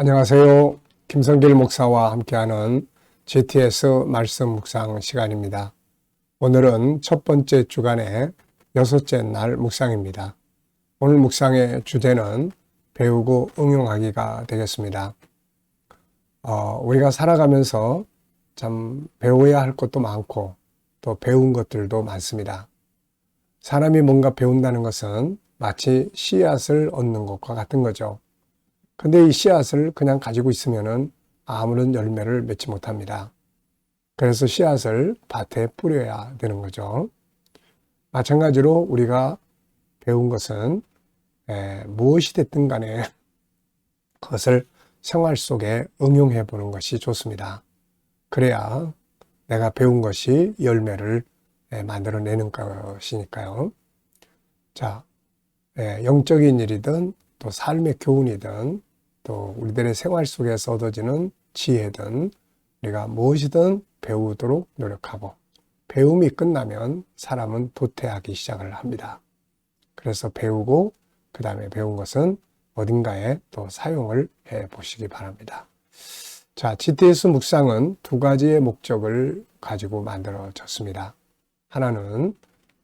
안녕하세요. 김성길 목사와 함께하는 GTS 말씀 묵상 시간입니다. 오늘은 첫 번째 주간의 여섯째 날 묵상입니다. 오늘 묵상의 주제는 배우고 응용하기가 되겠습니다. 어, 우리가 살아가면서 참 배워야 할 것도 많고 또 배운 것들도 많습니다. 사람이 뭔가 배운다는 것은 마치 씨앗을 얻는 것과 같은 거죠. 근데 이 씨앗을 그냥 가지고 있으면은 아무런 열매를 맺지 못합니다. 그래서 씨앗을 밭에 뿌려야 되는 거죠. 마찬가지로 우리가 배운 것은 에, 무엇이 됐든 간에 그것을 생활 속에 응용해 보는 것이 좋습니다. 그래야 내가 배운 것이 열매를 에, 만들어내는 것이니까요. 자, 에, 영적인 일이든 또 삶의 교훈이든 또 우리들의 생활 속에서 얻어지는 지혜든 우리가 무엇이든 배우도록 노력하고 배움이 끝나면 사람은 도태하기 시작을 합니다. 그래서 배우고 그 다음에 배운 것은 어딘가에 또 사용을 해 보시기 바랍니다. 자, GTS 묵상은 두 가지의 목적을 가지고 만들어졌습니다. 하나는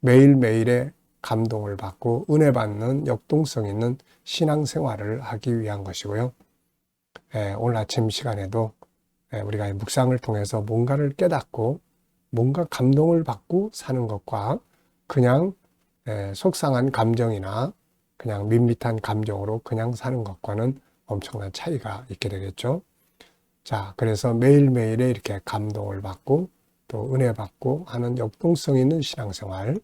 매일매일의 감동을 받고 은혜 받는 역동성 있는 신앙생활을 하기 위한 것이고요. 예, 오늘 아침 시간에도 예, 우리가 묵상을 통해서 뭔가를 깨닫고 뭔가 감동을 받고 사는 것과 그냥 예, 속상한 감정이나 그냥 밋밋한 감정으로 그냥 사는 것과는 엄청난 차이가 있게 되겠죠. 자, 그래서 매일매일에 이렇게 감동을 받고 또 은혜 받고 하는 역동성 있는 신앙생활.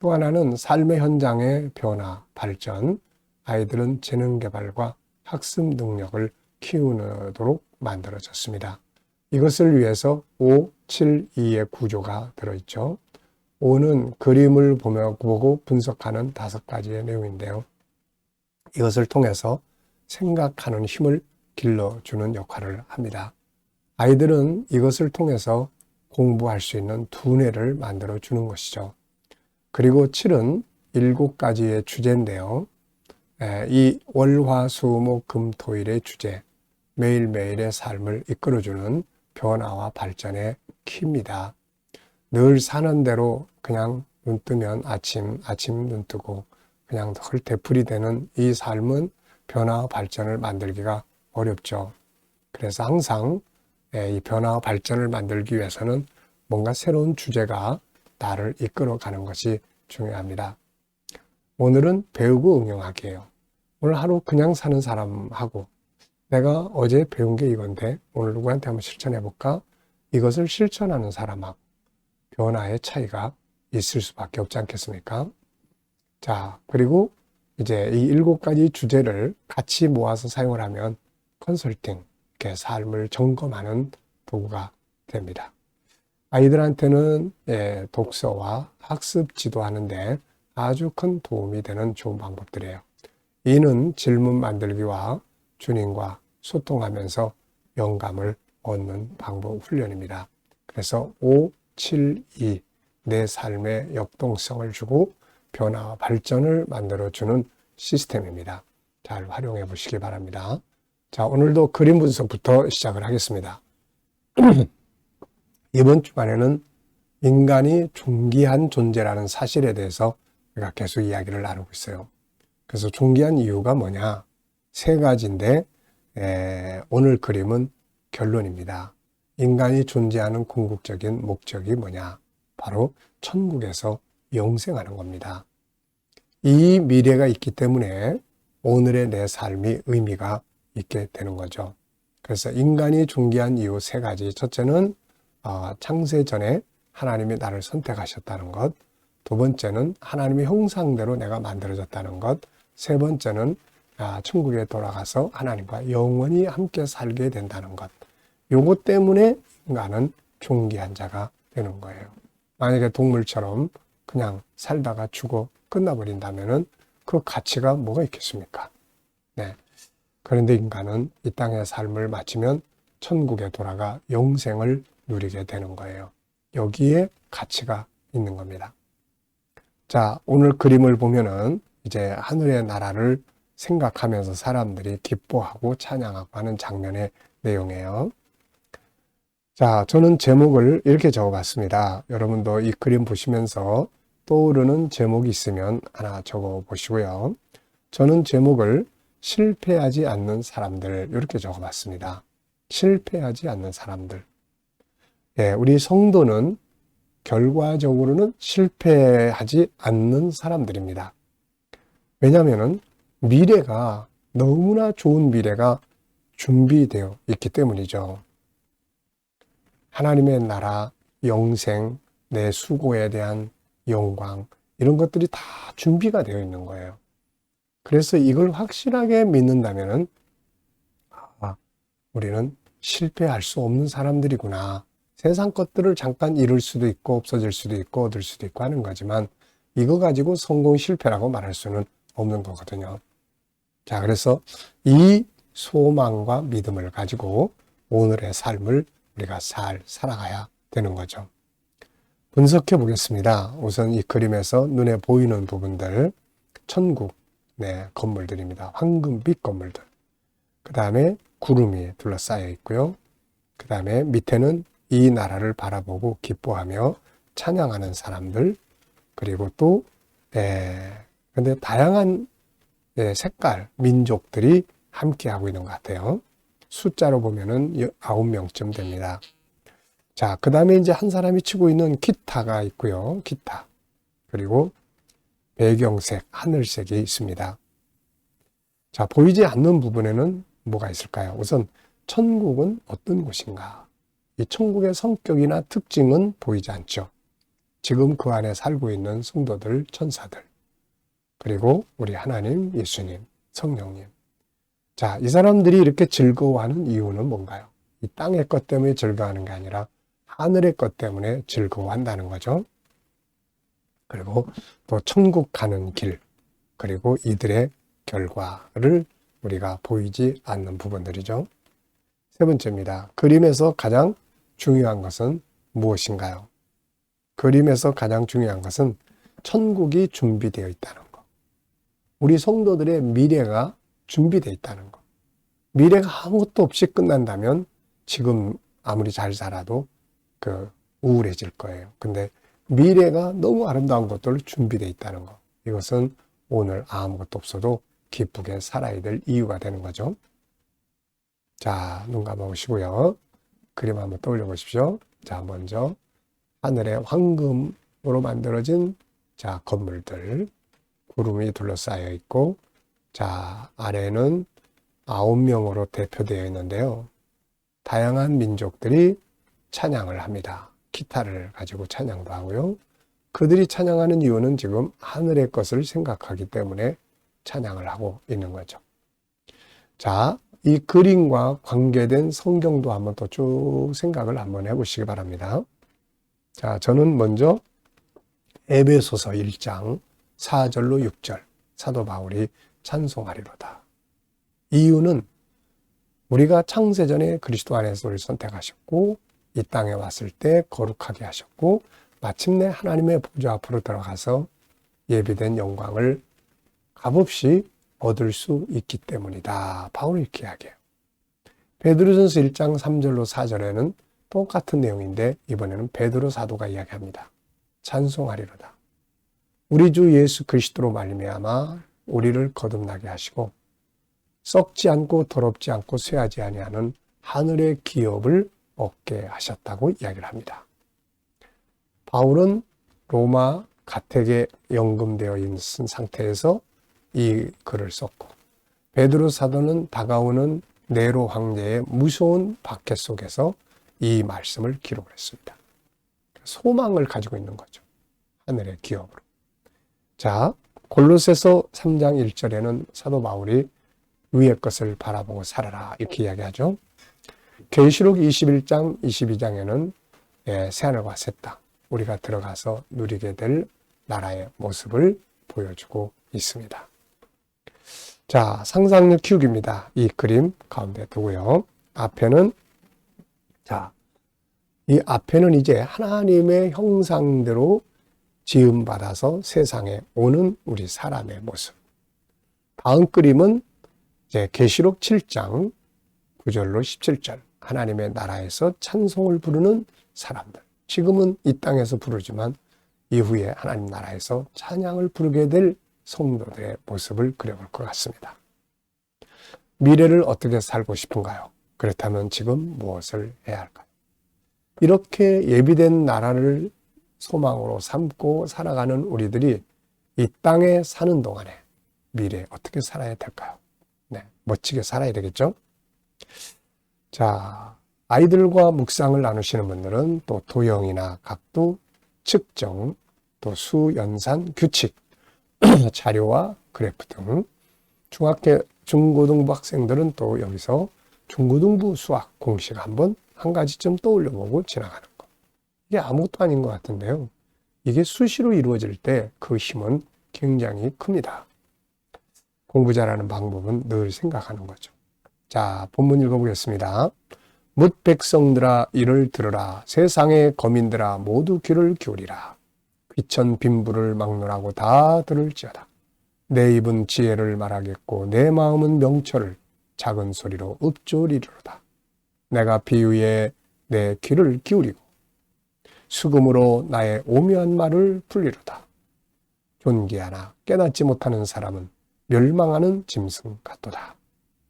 또 하나는 삶의 현장의 변화, 발전. 아이들은 재능 개발과 학습 능력을 키우도록 만들어졌습니다. 이것을 위해서 5, 7, 2의 구조가 들어있죠. 5는 그림을 보며 보고 분석하는 다섯 가지의 내용인데요. 이것을 통해서 생각하는 힘을 길러주는 역할을 합니다. 아이들은 이것을 통해서 공부할 수 있는 두뇌를 만들어 주는 것이죠. 그리고 7은 일곱 가지의 주제인데요. 이 월화수목금토일의 주제, 매일매일의 삶을 이끌어주는 변화와 발전의 키입니다. 늘 사는 대로 그냥 눈 뜨면 아침, 아침 눈 뜨고 그냥 늘 되풀이 되는 이 삶은 변화와 발전을 만들기가 어렵죠. 그래서 항상 이 변화와 발전을 만들기 위해서는 뭔가 새로운 주제가 나를 이끌어 가는 것이 중요합니다. 오늘은 배우고 응용하기예요. 오늘 하루 그냥 사는 사람하고 내가 어제 배운 게 이건데 오늘 누구한테 한번 실천해 볼까? 이것을 실천하는 사람하고 변화의 차이가 있을 수밖에 없지 않겠습니까? 자, 그리고 이제 이 일곱 가지 주제를 같이 모아서 사용을 하면 컨설팅, 이렇게 삶을 점검하는 도구가 됩니다. 아이들한테는 예, 독서와 학습 지도하는데 아주 큰 도움이 되는 좋은 방법들이에요. 이는 질문 만들기와 주님과 소통하면서 영감을 얻는 방법 훈련입니다. 그래서 5, 7, 2, 내 삶의 역동성을 주고 변화와 발전을 만들어주는 시스템입니다. 잘 활용해 보시기 바랍니다. 자, 오늘도 그림 분석부터 시작을 하겠습니다. 이번 주간에는 인간이 존귀한 존재라는 사실에 대해서 우리가 계속 이야기를 나누고 있어요. 그래서 존귀한 이유가 뭐냐? 세 가지인데 에, 오늘 그림은 결론입니다. 인간이 존재하는 궁극적인 목적이 뭐냐? 바로 천국에서 영생하는 겁니다. 이 미래가 있기 때문에 오늘의 내 삶이 의미가 있게 되는 거죠. 그래서 인간이 존귀한 이유 세 가지. 첫째는 어, 창세 전에 하나님이 나를 선택하셨다는 것. 두 번째는 하나님의 형상대로 내가 만들어졌다는 것. 세 번째는 아, 천국에 돌아가서 하나님과 영원히 함께 살게 된다는 것. 요것 때문에 인간은 존귀한 자가 되는 거예요. 만약에 동물처럼 그냥 살다가 죽어 끝나버린다면은 그 가치가 뭐가 있겠습니까? 네. 그런데 인간은 이 땅의 삶을 마치면 천국에 돌아가 영생을 누리게 되는 거예요. 여기에 가치가 있는 겁니다. 자, 오늘 그림을 보면은 이제 하늘의 나라를 생각하면서 사람들이 기뻐하고 찬양하고 하는 장면의 내용이에요. 자, 저는 제목을 이렇게 적어봤습니다. 여러분도 이 그림 보시면서 떠오르는 제목이 있으면 하나 적어 보시고요. 저는 제목을 실패하지 않는 사람들 이렇게 적어봤습니다. 실패하지 않는 사람들. 예, 우리 성도는 결과적으로는 실패하지 않는 사람들입니다. 왜냐하면 미래가 너무나 좋은 미래가 준비되어 있기 때문이죠. 하나님의 나라, 영생, 내 수고에 대한 영광, 이런 것들이 다 준비가 되어 있는 거예요. 그래서 이걸 확실하게 믿는다면, 아, 우리는 실패할 수 없는 사람들이구나. 세상 것들을 잠깐 잃을 수도 있고, 없어질 수도 있고, 얻을 수도 있고 하는 거지만, 이거 가지고 성공 실패라고 말할 수는 없는 거거든요. 자, 그래서 이 소망과 믿음을 가지고 오늘의 삶을 우리가 잘 살아가야 되는 거죠. 분석해 보겠습니다. 우선 이 그림에서 눈에 보이는 부분들, 천국, 네, 건물들입니다. 황금빛 건물들. 그 다음에 구름이 둘러싸여 있고요. 그 다음에 밑에는 이 나라를 바라보고 기뻐하며 찬양하는 사람들, 그리고 또, 네, 근데 다양한 네, 색깔, 민족들이 함께 하고 있는 것 같아요. 숫자로 보면은 아홉 명쯤 됩니다. 자, 그 다음에 이제 한 사람이 치고 있는 기타가 있고요. 기타. 그리고 배경색, 하늘색이 있습니다. 자, 보이지 않는 부분에는 뭐가 있을까요? 우선 천국은 어떤 곳인가? 이 천국의 성격이나 특징은 보이지 않죠. 지금 그 안에 살고 있는 성도들, 천사들. 그리고 우리 하나님, 예수님, 성령님. 자, 이 사람들이 이렇게 즐거워하는 이유는 뭔가요? 이 땅의 것 때문에 즐거워하는 게 아니라 하늘의 것 때문에 즐거워한다는 거죠. 그리고 또 천국 가는 길, 그리고 이들의 결과를 우리가 보이지 않는 부분들이죠. 세 번째입니다. 그림에서 가장 중요한 것은 무엇인가요? 그림에서 가장 중요한 것은 천국이 준비되어 있다는 것. 우리 성도들의 미래가 준비되어 있다는 것. 미래가 아무것도 없이 끝난다면 지금 아무리 잘 살아도 그 우울해질 거예요. 근데 미래가 너무 아름다운 것들 준비되어 있다는 것. 이것은 오늘 아무것도 없어도 기쁘게 살아야 될 이유가 되는 거죠. 자, 눈 감아보시고요. 그림 한번 떠올려 보십시오. 자, 먼저 하늘에 황금으로 만들어진 자, 건물들. 구름이 둘러싸여 있고 자, 아래는 아홉 명으로 대표되어 있는데요. 다양한 민족들이 찬양을 합니다. 기타를 가지고 찬양도 하고요. 그들이 찬양하는 이유는 지금 하늘의 것을 생각하기 때문에 찬양을 하고 있는 거죠. 자, 이 그림과 관계된 성경도 한번 더 쭉 생각을 한번 해보시기 바랍니다. 자, 저는 먼저 에베소서 1장 4절로 6절 사도 바울이 찬송하리로다. 이유는 우리가 창세전에 그리스도 안에서 우리를 선택하셨고 이 땅에 왔을 때 거룩하게 하셨고 마침내 하나님의 보좌 앞으로 들어가서 예비된 영광을 값없이 얻을 수 있기 때문이다. 바울이 이렇게 이야기해요. 베드로전서 1장 3절로 4절에는 똑같은 내용인데 이번에는 베드로 사도가 이야기합니다. 찬송하리로다. 우리 주 예수 그리스도로 말미암아 우리를 거듭나게 하시고 썩지 않고 더럽지 않고 쇠하지 아니하는 하늘의 기업을 얻게 하셨다고 이야기를 합니다. 바울은 로마 가택에 연금되어 있는 상태에서 이 글을 썼고 베드로 사도는 다가오는 네로 황제의 무서운 박해 속에서 이 말씀을 기록했습니다. 소망을 가지고 있는 거죠. 하늘의 기업으로. 자, 골로새서 3장 1절에는 사도 바울이 위의 것을 바라보고 살아라 이렇게 이야기하죠. 계시록 21장 22장에는 예, 새하늘과 새 땅, 우리가 들어가서 누리게 될 나라의 모습을 보여주고 있습니다. 자, 상상력 키우기입니다. 이 그림 가운데 두고요. 앞에는 자, 이 앞에는 이제 하나님의 형상대로 지음 받아서 세상에 오는 우리 사람의 모습. 다음 그림은 이제 계시록 7장 9절로 17절 하나님의 나라에서 찬송을 부르는 사람들. 지금은 이 땅에서 부르지만 이후에 하나님 나라에서 찬양을 부르게 될 성도들의 모습을 그려볼 것 같습니다. 미래를 어떻게 살고 싶은가요? 그렇다면 지금 무엇을 해야 할까요? 이렇게 예비된 나라를 소망으로 삼고 살아가는 우리들이 이 땅에 사는 동안에 미래 어떻게 살아야 될까요? 네, 멋지게 살아야 되겠죠? 자, 아이들과 묵상을 나누시는 분들은 또 도형이나 각도, 측정, 또 수, 연산, 규칙, 자료와 그래프 등 중학교, 중고등부 학생들은 또 여기서 중고등부 수학 공식 한번 한 가지쯤 떠올려 보고 지나가는 것. 이게 아무것도 아닌 것 같은데요. 이게 수시로 이루어질 때 그 힘은 굉장히 큽니다. 공부 잘하는 방법은 늘 생각하는 거죠. 자, 본문 읽어보겠습니다. 뭇 백성들아 이를 들으라 세상의 거민들아 모두 귀를 기울이라 귀천 빈부를 막론하고 다 들을지어다 내 입은 지혜를 말하겠고 내 마음은 명철을 작은 소리로 읊조리로다 내가 비유에 내 귀를 기울이고 수금으로 나의 오묘한 말을 풀리로다 존귀하나 깨닫지 못하는 사람은 멸망하는 짐승 같도다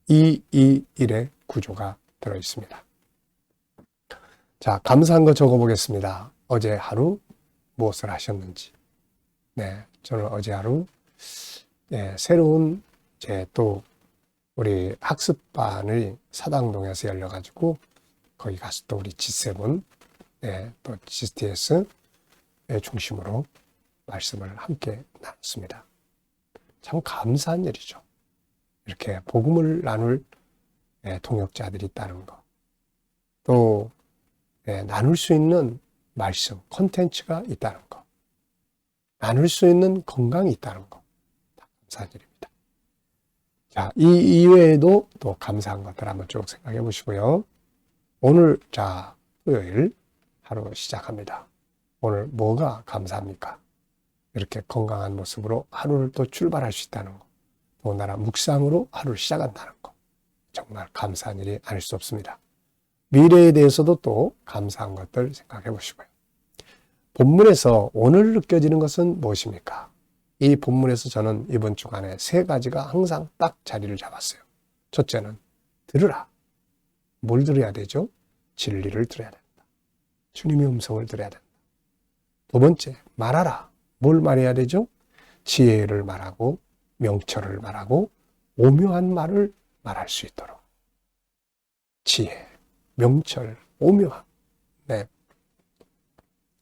이 이 일의 구조가 들어 있습니다. 자, 감사한 거 적어보겠습니다. 어제 하루 무엇을 하셨는지. 네, 저는 어제 하루, 네, 새로운, 이제 또, 우리 학습반을 사당동에서 열려가지고, 거기 가서 또 우리 G7, 네, 또 GTS의 중심으로 말씀을 함께 나눴습니다. 참 감사한 일이죠. 이렇게 복음을 나눌 네, 동역자들이 있다는 거. 또 예, 나눌 수 있는 말씀, 콘텐츠가 있다는 것. 나눌 수 있는 건강이 있다는 것. 감사한 일입니다. 자, 이 이외에도 또 감사한 것들 한번 쭉 생각해 보시고요. 오늘, 자, 토요일 하루 시작합니다. 오늘 뭐가 감사합니까? 이렇게 건강한 모습으로 하루를 또 출발할 수 있다는 것. 또 나라 묵상으로 하루를 시작한다는 것. 정말 감사한 일이 아닐 수 없습니다. 미래에 대해서도 또 감사한 것들 생각해 보시고요. 본문에서 오늘 느껴지는 것은 무엇입니까? 이 본문에서 저는 이번 주간에 세 가지가 항상 딱 자리를 잡았어요. 첫째는 들으라. 뭘 들어야 되죠? 진리를 들어야 된다. 주님의 음성을 들어야 된다. 두 번째, 말하라. 뭘 말해야 되죠? 지혜를 말하고 명철을 말하고 오묘한 말을 말할 수 있도록. 지혜. 명철, 오묘함. 네.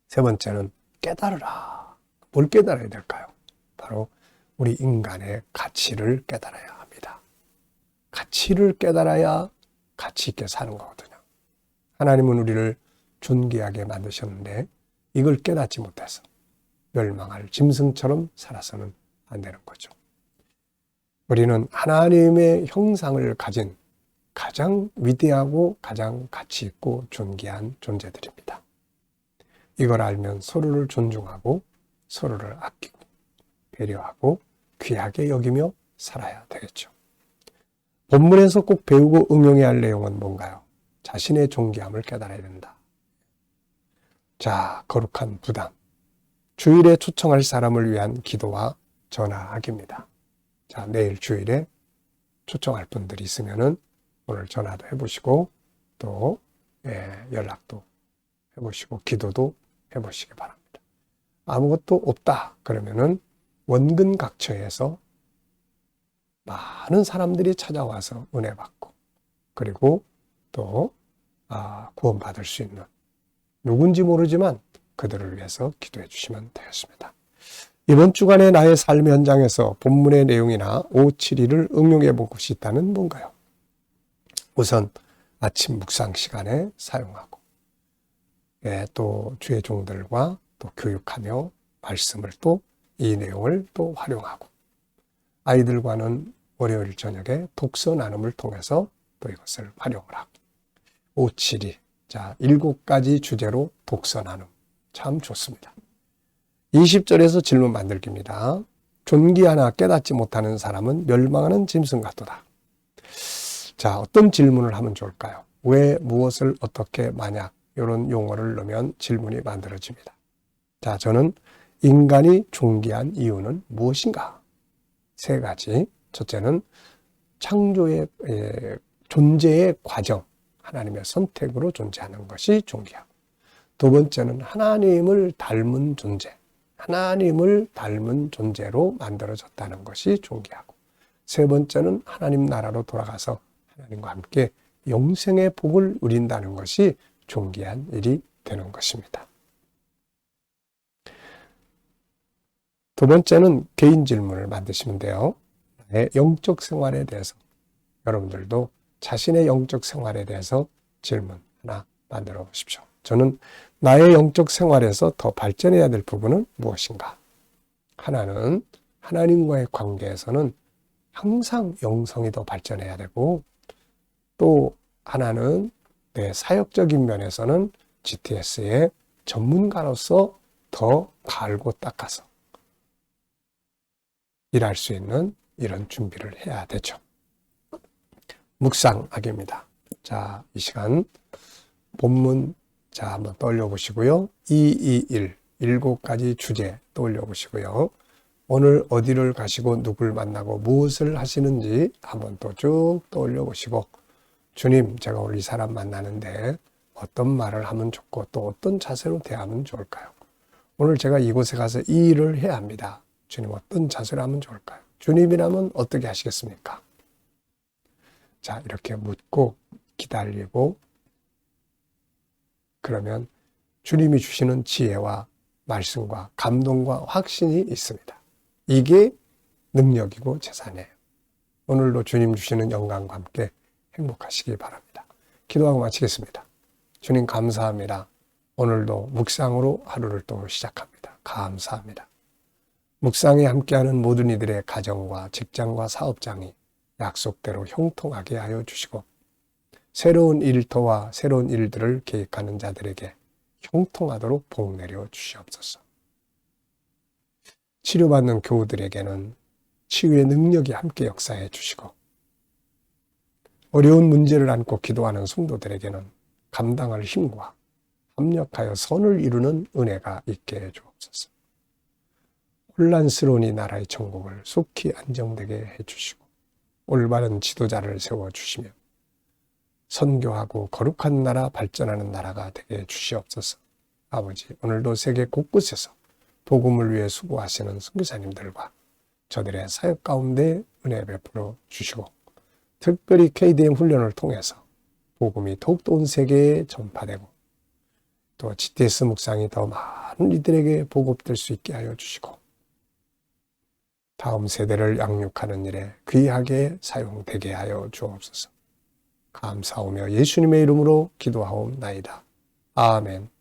세 번째는 깨달으라. 뭘 깨달아야 될까요? 바로 우리 인간의 가치를 깨달아야 합니다. 가치를 깨달아야 가치 있게 사는 거거든요. 하나님은 우리를 존귀하게 만드셨는데 이걸 깨닫지 못해서 멸망할 짐승처럼 살아서는 안 되는 거죠. 우리는 하나님의 형상을 가진 가장 위대하고 가장 가치 있고 존귀한 존재들입니다. 이걸 알면 서로를 존중하고 서로를 아끼고 배려하고 귀하게 여기며 살아야 되겠죠. 본문에서 꼭 배우고 응용해야 할 내용은 뭔가요? 자신의 존귀함을 깨달아야 된다. 자, 거룩한 부담. 주일에 초청할 사람을 위한 기도와 전화하기입니다. 자, 내일 주일에 초청할 분들이 있으면은 오늘 전화도 해보시고 또 예, 연락도 해보시고 기도도 해보시기 바랍니다. 아무것도 없다 그러면은 원근각처에서 많은 사람들이 찾아와서 은혜 받고 그리고 또 아, 구원받을 수 있는 누군지 모르지만 그들을 위해서 기도해 주시면 되겠습니다. 이번 주간의 나의 삶 현장에서 본문의 내용이나 5, 7일을 응용해 보고 싶다는 뭔가요? 우선 아침 묵상 시간에 사용하고 예, 또 주의 종들과 또 교육하며 말씀을 또 이 내용을 또 활용하고 아이들과는 월요일 저녁에 독서 나눔을 통해서 또 이것을 활용을 하고 5, 7이 자 일곱 가지 주제로 독서 나눔 참 좋습니다. 20절에서 질문 만들기입니다. 존귀하나 깨닫지 못하는 사람은 멸망하는 짐승 같도다. 자, 어떤 질문을 하면 좋을까요? 왜, 무엇을, 어떻게, 만약, 이런 용어를 넣으면 질문이 만들어집니다. 자, 저는 인간이 존귀한 이유는 무엇인가? 세 가지. 첫째는 창조의, 에, 존재의 과정, 하나님의 선택으로 존재하는 것이 존귀하고, 두 번째는 하나님을 닮은 존재, 하나님을 닮은 존재로 만들어졌다는 것이 존귀하고, 세 번째는 하나님 나라로 돌아가서 하나님과 함께 영생의 복을 누린다는 것이 존귀한 일이 되는 것입니다. 두 번째는 개인 질문을 만드시면 돼요. 영적 생활에 대해서 여러분들도 자신의 영적 생활에 대해서 질문 하나 만들어 보십시오. 저는 나의 영적 생활에서 더 발전해야 될 부분은 무엇인가? 하나는 하나님과의 관계에서는 항상 영성이 더 발전해야 되고 또 하나는 내 사역적인 면에서는 GTS의 전문가로서 더 갈고 닦아서 일할 수 있는 이런 준비를 해야 되죠. 묵상학입니다. 자, 이 시간 본문 자 한번 떠올려 보시고요. 221 일곱 가지 주제 떠올려 보시고요. 오늘 어디를 가시고 누굴 만나고 무엇을 하시는지 한번 또 쭉 떠올려 보시고 주님 제가 오늘 이 사람 만나는데 어떤 말을 하면 좋고 또 어떤 자세로 대하면 좋을까요? 오늘 제가 이곳에 가서 이 일을 해야 합니다. 주님 어떤 자세로 하면 좋을까요? 주님이라면 어떻게 하시겠습니까? 자, 이렇게 묻고 기다리고 그러면 주님이 주시는 지혜와 말씀과 감동과 확신이 있습니다. 이게 능력이고 재산이에요. 오늘도 주님 주시는 영광과 함께 행복하시기 바랍니다. 기도하고 마치겠습니다. 주님 감사합니다. 오늘도 묵상으로 하루를 또 시작합니다. 감사합니다. 묵상에 함께하는 모든 이들의 가정과 직장과 사업장이 약속대로 형통하게 하여 주시고 새로운 일터와 새로운 일들을 계획하는 자들에게 형통하도록 복 내려 주시옵소서. 치료받는 교우들에게는 치유의 능력이 함께 역사해 주시고 어려운 문제를 안고 기도하는 성도들에게는 감당할 힘과 합력하여 선을 이루는 은혜가 있게 해 주옵소서. 혼란스러운 이 나라의 천국을 속히 안정되게 해 주시고 올바른 지도자를 세워 주시며 선교하고 거룩한 나라 발전하는 나라가 되게 해 주시옵소서. 아버지 오늘도 세계 곳곳에서 복음을 위해 수고하시는 선교사님들과 저들의 사역 가운데 은혜 베풀어 주시고 특별히 KDM 훈련을 통해서 복음이 더욱더 온 세계에 전파되고 또 GTS 묵상이 더 많은 이들에게 보급될 수 있게 하여 주시고 다음 세대를 양육하는 일에 귀하게 사용되게 하여 주옵소서. 감사하며 예수님의 이름으로 기도하옵나이다. 아멘.